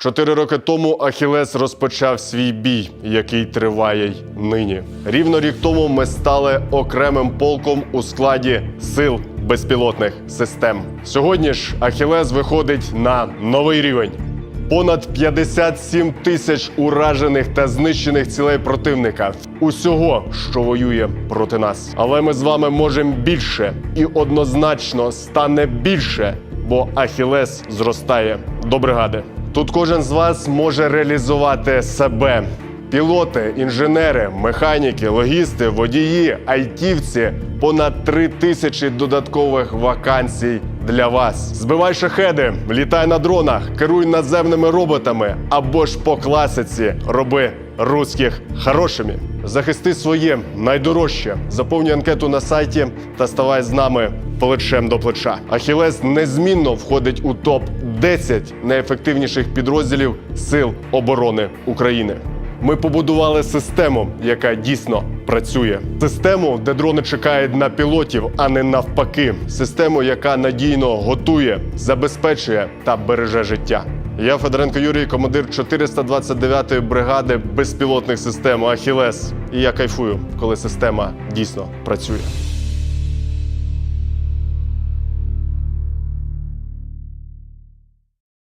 Чотири роки тому Ахілес розпочав свій бій, який триває й нині. Рівно рік тому ми стали окремим полком у складі сил безпілотних систем. Сьогодні ж Ахілес виходить на новий рівень. Понад 57 тисяч уражених та знищених цілей противника. Усього, що воює проти нас. Але ми з вами можемо більше і однозначно стане більше, бо Ахілес зростає до бригади. Тут кожен з вас може реалізувати себе. Пілоти, інженери, механіки, логісти, водії, айтівці понад три тисячі додаткових вакансій для вас. Збивай шахеди, літай на дронах, керуй наземними роботами або ж по класиці роби русських хорошими. Захисти своє найдорожче. Заповнюй анкету на сайті та ставай з нами плечем до плеча. Ахілес незмінно входить у топ 10 найефективніших підрозділів Сил оборони України. Ми побудували систему, яка дійсно працює. Систему, де дрони чекають на пілотів, а не навпаки. Систему, яка надійно готує, забезпечує та береже життя. Я Федоренко Юрій, командир 429-ї бригади безпілотних систем Ахілес. І я кайфую, коли система дійсно працює.